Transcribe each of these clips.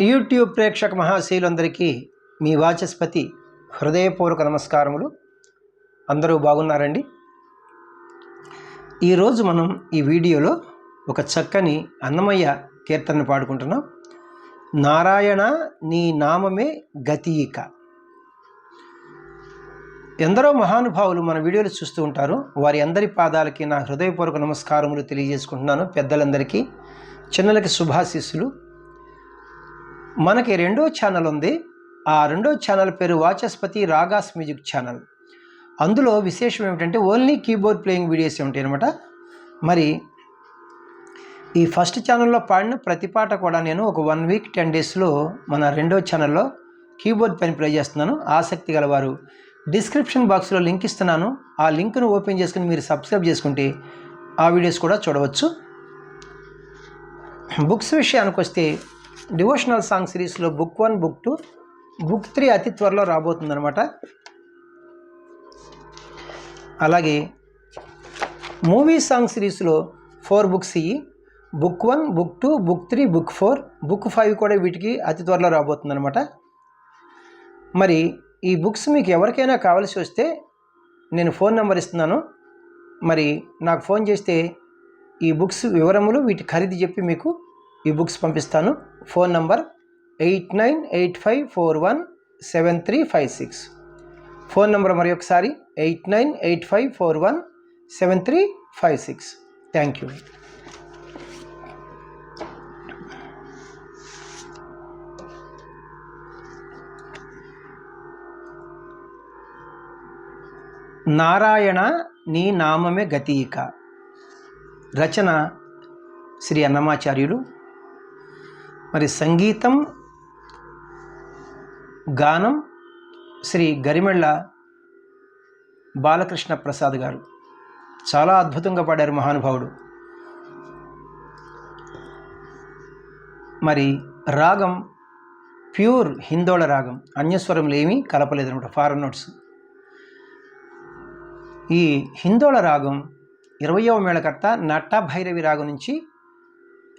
YouTube ప్రేక్షక మహాశీలందరికీ మీ వాచస్పతి హృదయపూర్వక నమస్కారములు. అందరూ బాగున్నారండి? ఈరోజు మనం ఈ వీడియోలో ఒక చక్కని అన్నమయ్య కీర్తనను పాడుకుంటున్నాం. నారాయణ నీ నామమే గతీక. ఎందరో మహానుభావులు మన వీడియోలు చూస్తూ ఉంటారు. వారి అందరి పాదాలకి నా హృదయపూర్వక నమస్కారములు తెలియజేసుకుంటున్నాను. పెద్దలందరికీ చిన్నలకి శుభాశీస్సులు. మనకి రెండో ఛానల్ ఉంది. ఆ రెండో ఛానల్ పేరు వాచస్పతి రాగాస్ మ్యూజిక్ ఛానల్ అందులో విశేషం ఏమిటంటే ఓన్లీ కీబోర్డ్ ప్లేయింగ్ వీడియోస్ ఉంటాయి అనమాట మరి ఈ ఫస్ట్ ఛానల్లో పాడిన ప్రతి పాట కూడా నేను ఒక వన్ వీక్ టెన్ డేస్లో మన రెండో ఛానల్లో కీబోర్డ్ పని ప్లే చేస్తున్నాను. ఆసక్తి గలవారు డిస్క్రిప్షన్ బాక్స్లో లింక్ ఇస్తున్నాను. ఆ లింక్ను ఓపెన్ చేసుకుని మీరు సబ్స్క్రైబ్ చేసుకుంటే ఆ వీడియోస్ కూడా చూడవచ్చు. బుక్స్ విషయానికి వస్తే డివోషనల్ సాంగ్ సిరీస్లో book one book two book three అతి త్వరలో రాబోతుందనమాట అలాగే మూవీ సాంగ్ సిరీస్లో ఫోర్ బుక్స్ ఇవి book one book two book three book four book five కూడా వీటికి అతి త్వరలో రాబోతుందనమాట మరి ఈ బుక్స్ మీకు ఎవరికైనా కావాల్సి వస్తే నేను ఫోన్ నెంబర్ ఇస్తున్నాను. మరి నాకు ఫోన్ చేస్తే ఈ బుక్స్ వివరములు వీటి ఖరీదు చెప్పి మీకు ఈ బుక్స్ పంపిస్తాను. Phone number eight nine eight five four one seven three five six. Phone number మరి ఒకసారి eight nine eight five four one seven three five six. Thank you. Narayana నీ నామమే గతీక. రచన శ్రీ అన్నమాచార్యులు మరి సంగీతం గానం శ్రీ గరిమెళ్ళ బాలకృష్ణ ప్రసాద్ గారు. చాలా అద్భుతంగా పాడారు మహానుభావుడు. మరి రాగం ప్యూర్ హిందోళ రాగం అన్యస్వరంలో ఏమీ కలపలేదన్నమాట ఫారెన్ నోట్స్. ఈ హిందోళ రాగం ఇరవయవ మేళకర్త నట్ట భైరవి రాగం నుంచి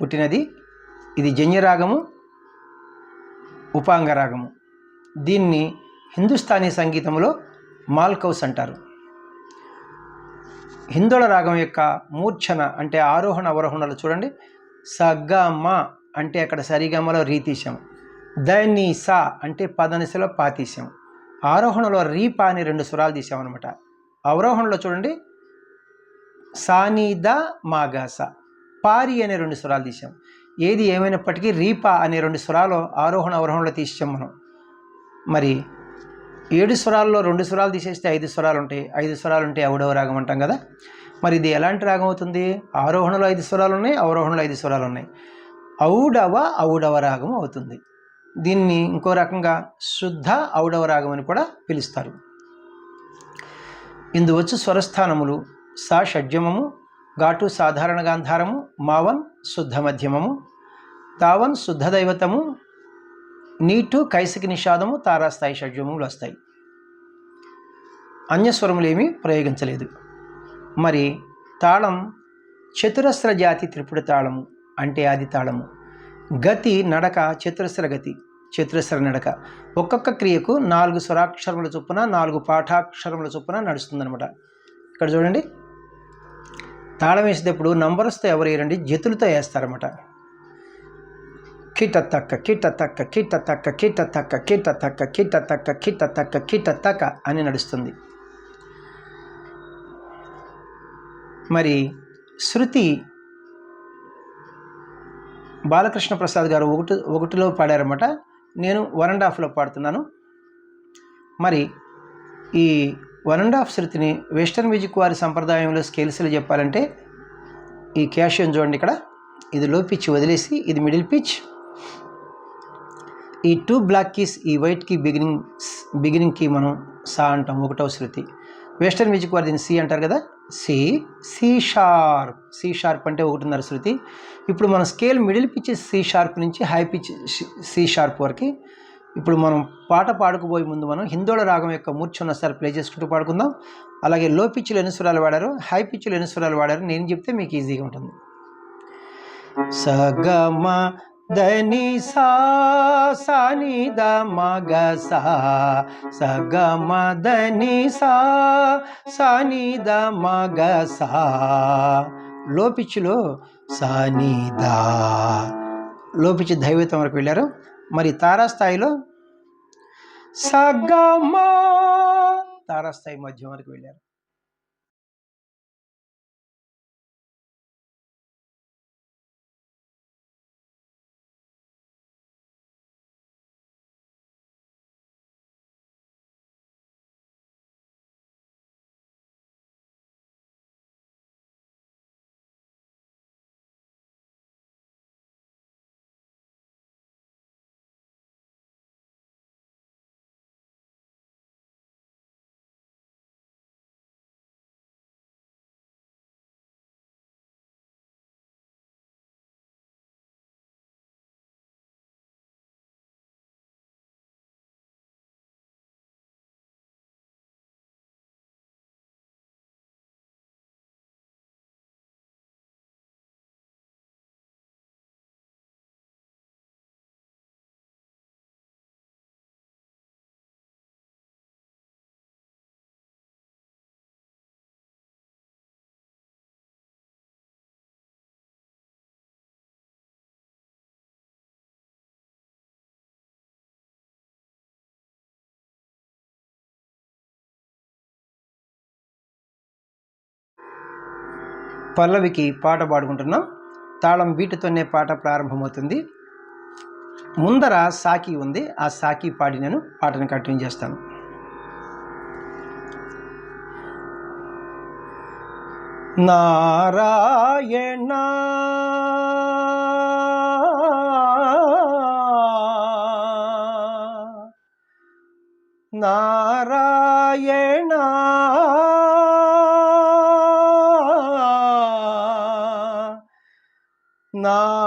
పుట్టినది ఇది జన్యరాగము ఉపాంగ రాగము దీన్ని హిందుస్థానీ సంగీతంలో మాల్కౌస్ అంటారు. హిందోళ రాగం యొక్క మూర్ఛన అంటే ఆరోహణ అవరోహణలు చూడండి. సగమ అంటే అక్కడ సరిగమలో రీతీశం. దని స అంటే పదనిసలో పాతీశం. ఆరోహణలో రీపా అని రెండు స్వరాలు తీసామన్నమాట అవరోహణలో చూడండి. సానీద మాగాస పారి అనే రెండు స్వరాలు తీసాం ఏది ఏమైనప్పటికీ రీపా అనే రెండు స్వరాలు ఆరోహణ అవరోహణలో తీసాం మనం. మరి ఏడు స్వరాల్లో రెండు స్వరాలు తీసేస్తే ఐదు స్వరాలు ఉంటాయి ఐదు స్వరాలు ఉంటే అవుడవ రాగం అంటాం కదా? మరి ఇది ఎలాంటి రాగం అవుతుంది? ఆరోహణలో ఐదు స్వరాలు ఉన్నాయి అవరోహణలో ఐదు స్వరాలు ఉన్నాయి ఔడవ ఔడవ రాగం అవుతుంది. దీన్ని ఇంకో రకంగా శుద్ధ ఔడవ రాగం అని కూడా పిలుస్తారు. ఇందువచ్చు స్వరస్థానములు సా షడ్జమము ఘాటు సాధారణ గాంధారము మావన్ శుద్ధ మధ్యమము తావన్ శుద్ధ దైవతము నీటు కైసికి నిషాదము తారాస్థాయి షడ్జములు వస్తాయి. అన్యస్వరములు ప్రయోగించలేదు. మరి తాళం చతురస్ర జాతి త్రిపుడ తాళము అంటే ఆది తాళము. గతి నడక చతురస్ర గతి చతురస్ర నడక. ఒక్కొక్క క్రియకు నాలుగు స్వరాక్షరముల చొప్పున నాలుగు పాఠాక్షరముల చొప్పున నడుస్తుందనమాట ఇక్కడ చూడండి. తాళం వేసేటప్పుడు నంబర్స్తో ఎవరు వేయరండి? జతులతో వేస్తారన్నమాట. కిట తక్క కిట తక్క కిట తక్క కిట తక్క కిట తక్క కిట తక్క కిట తక్క కిట తక్క అని నడుస్తుంది. మరి శృతి బాలకృష్ణ ప్రసాద్ గారు ఒకటి ఒకటిలో పాడారన్నమాట. నేను వన్ అండ్ హాఫ్లో పాడుతున్నాను. మరి ఈ వన్ అండ్ హాఫ్ శృతిని వెస్టర్న్ మ్యూజిక్ వారి సంప్రదాయంలో స్కేల్స్లో చెప్పాలంటే ఈ క్యాషియన్ చూడండి ఇక్కడ. ఇది లో పిచ్ వదిలేసి ఇది మిడిల్ పిచ్ ఈ టూ బ్లాక్ కీస్ ఈ వైట్ కీ బిగినింగ్ బిగినింగ్కి మనం సా అంటాం ఒకటవ శృతి వెస్టర్న్ మ్యూజిక్ వారు దీన్ని సి అంటారు కదా? C C sharp C sharp అంటే ఒకటిన్నర శృతి ఇప్పుడు మన scale middle pitch C sharp నుంచి హై పిచ్ సి షార్ప్ వరకు ఇప్పుడు మనం పాట పాడుకుపోయే ముందు మనం హిందోళ రాగం యొక్క మూర్ఛను ఒకసారి ప్లే చేసుకుంటూ పాడుకుందాం. అలాగే లో పిచ్చులు ఎన్ని స్వరాలు వాడారు హై పిచ్చులు ఎన్ని స్వరాలు వాడారు నేను చెప్తే మీకు ఈజీగా ఉంటుంది. సగమ దని సా సని ద మగ సా. సగమ దని సా సని ద మగ సా. లోపిచ్చులో సానిదా లోపిచ్చి దైవతం వరకు వెళ్ళారు. మరి తారాస్థాయిలో సగమ. తారాస్థాయి మధ్యం వరకు వెళ్ళారు. పల్లవికి పాట పాడుకుంటున్నాం. తాళం వీటితోనే పాట ప్రారంభమవుతుంది. ముందర సాకి ఉంది. ఆ సాకి పాడి నేను పాటను కంటిన్యూ చేస్తాను. నారాయణ నారాయణ నారాయణ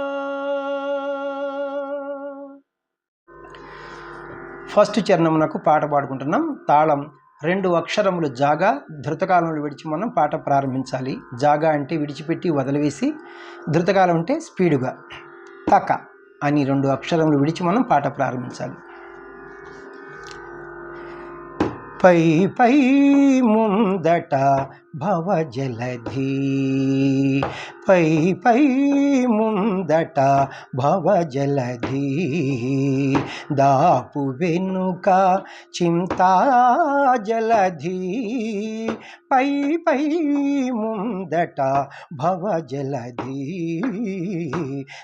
ఫస్ట్ చరణమునకు పాట పాడుకుంటున్నాం. తాళం రెండు అక్షరములు జాగా ధృతకాలంలో విడిచి మనం పాట ప్రారంభించాలి. జాగా అంటే విడిచిపెట్టి వదిలివేసి ధృతకాలం అంటే స్పీడుగా తక అని రెండు అక్షరములు విడిచి మనం పాట ప్రారంభించాలి. పై పై ముందట భవజలధి. పై పై ముందట భవజలధి. దాపు వెనుక చింతా జలధి పై పై ముందట భవజలధి.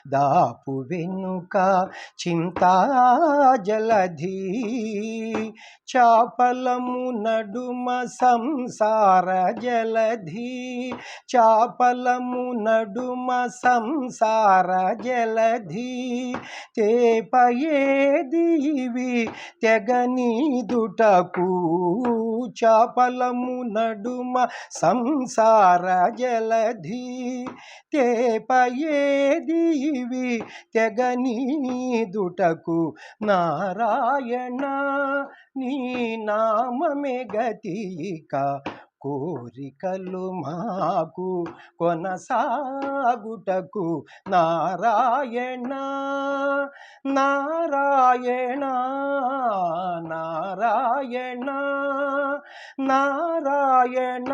దాపు వెనుక చింతా జలధి చాపలము నడుమ సంసార జల జలధి చాపలము నడుమ సంసార జలధి. తేపయేదివి తెగనీదుటకు. చాపలము నడుమ సంసార జలధి. తేపయేదివి తెగనీదుటకు. నారాయణ నీ నామమే గతిక. కోరికలు మాకు కొనసాగుటకు నారాయణ నారాయణ నారాయణ నారాయణ.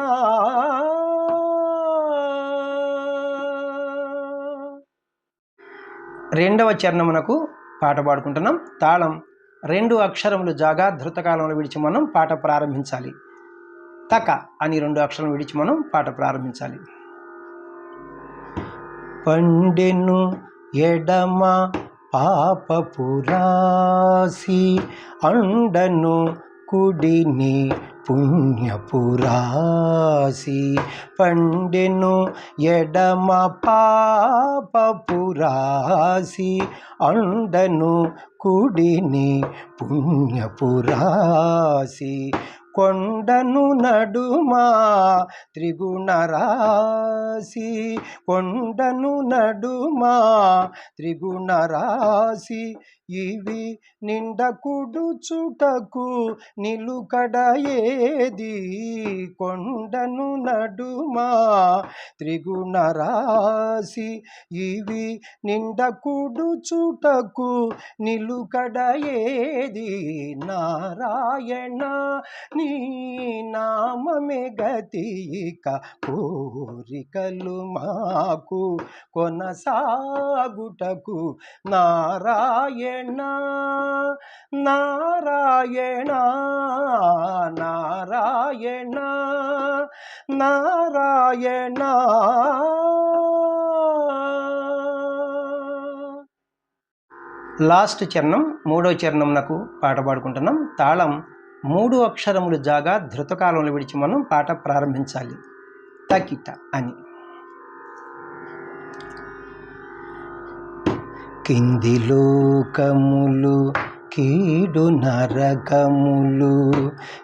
రెండవ చరణమునకు పాట పాడుకుంటున్నాం. తాళం రెండు అక్షరములు జాగా ధృతకాలంలో విడిచి మనం పాట ప్రారంభించాలి. తక అని రెండు అక్షరం విడిచి మనం పాట ప్రారంభించాలి. పండెను ఎడమ పాపపురాసి అండను కుడిని పుణ్యపురాసి పండెను ఎడమ పాపపురాసి అండను కుడిని పుణ్యపురాసి కొండను నడుమా త్రిగుణరాశి కొండను నడుమా త్రిగుణరాశి ఇవి నిండకుడు చుటకు నిలుకడ ఏది? కొండను నడుమా త్రిగుణరాశి ఇవి నిండకుడు చుటకు నిలుకడ నారాయణ నీ నామమే గతిక కోరికలు మాకు కొనసాగుటకు నారాయణ నారాయణ నారాయణ నారాయణ లాస్ట్ చరణం మూడో చరణంనకు పాట పాడుకుంటున్నాం. తాళం మూడు అక్షరములు జాగా ధృతకాలంలో విడిచి మనం పాట ప్రారంభించాలి. తకిట అని. కింది లోకములు కీడు నరకములు.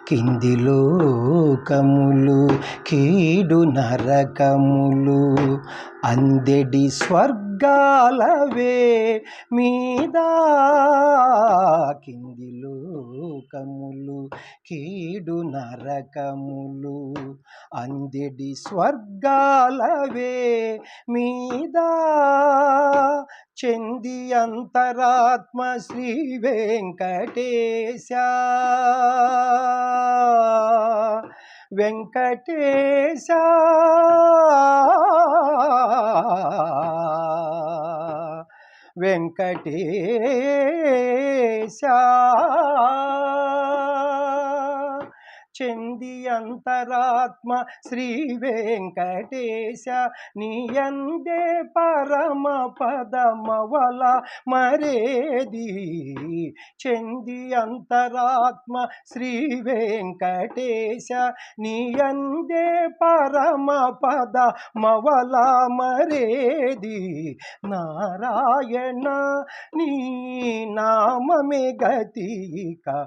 కింది లోకములు కీడు నరకములు. అందెడి స్వర్గాలవే మీద కింది లోకములు కీడు నరకములు. అందిడి స్వర్గాలవే మీద చెంది అంతరాత్మ శ్రీ వెంకటేశ. వెంకటేశ. వెంకటేశ. చెంది అంతరాత్మ శ్రీ వెంకటేశ నీయందే పరమ పదమవల మరేది? చెంది అంతరాత్మ శ్రీ వెంకటేశ నీయందే పరమ పద మవల మరేది? నారాయణ నీ నామమే గతిక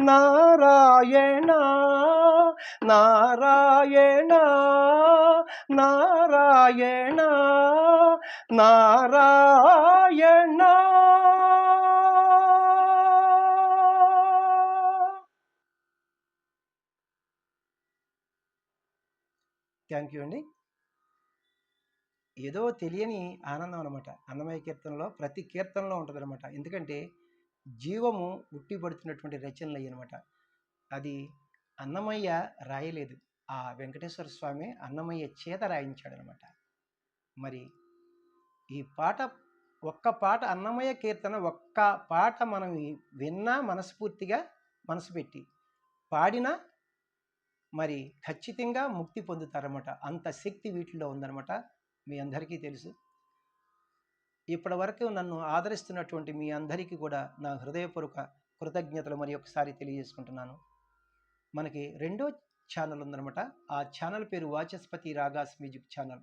నారాయణ నారాయణ నారాయణ నారాయణ. థ్యాంక్ యూ అండి. ఏదో తెలియని ఆనందం అనమాట అన్నమయ్య కీర్తనలో ప్రతి కీర్తనలో ఉంటుంది అనమాట ఎందుకంటే జీవము ఉట్టిపడుతున్నటువంటి రచనలు అయ్యనమాట అది అన్నమయ్య రాయలేదు. ఆ వెంకటేశ్వర స్వామి అన్నమయ్య చేత రాయించాడనమాట. మరి ఈ పాట ఒక్క పాట అన్నమయ్య కీర్తన ఒక్క పాట మనం విన్నా మనస్ఫూర్తిగా మనసు పెట్టి పాడినా మరి ఖచ్చితంగా ముక్తి పొందుతారన్నమాట అంత శక్తి వీటిలో ఉందన్నమాట మీ అందరికీ తెలుసు. ఇప్పటి వరకు నన్ను ఆదరిస్తున్నటువంటి మీ అందరికీ కూడా నా హృదయపూర్వక కృతజ్ఞతలు మరి ఒకసారి తెలియజేసుకుంటున్నాను. మనకి రెండో ఛానల్ ఉందన్నమాట. ఆ ఛానల్ పేరు వాచస్పతి రాగాస్ మ్యూజిక్ ఛానల్.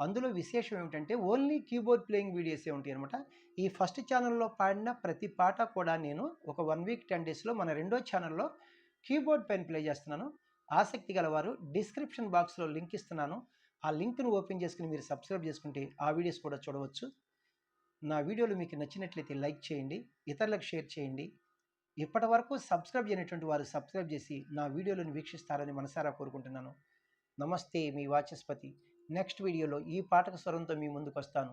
అందులో విశేషం ఏమిటంటే ఓన్లీ కీబోర్డ్ ప్లేయింగ్ వీడియోసే ఉంటాయి అనమాట ఈ ఫస్ట్ ఛానల్లో పాడిన ప్రతి పాట కూడా నేను ఒక వన్ వీక్ టెన్ డేస్లో మన రెండో ఛానల్లో కీబోర్డ్ పైన ప్లే చేస్తున్నాను. ఆసక్తి గలవారు డిస్క్రిప్షన్ బాక్స్లో లింక్ ఇస్తున్నాను. ఆ లింక్ను ఓపెన్ చేసుకుని మీరు సబ్స్క్రైబ్ చేసుకుంటే ఆ వీడియోస్ కూడా చూడవచ్చు. నా వీడియోలు మీకు నచ్చినట్లయితే లైక్ చేయండి ఇతరులకు షేర్ చేయండి. ఇప్పటి వరకు సబ్స్క్రైబ్ చేయనటువంటి వారు సబ్స్క్రైబ్ చేసి నా వీడియోలను వీక్షిస్తారని మనసారా కోరుకుంటున్నాను. నమస్తే మీ వాచస్పతి. నెక్స్ట్ వీడియోలో ఈ పాటక స్వరంతో మీ ముందుకు వస్తాను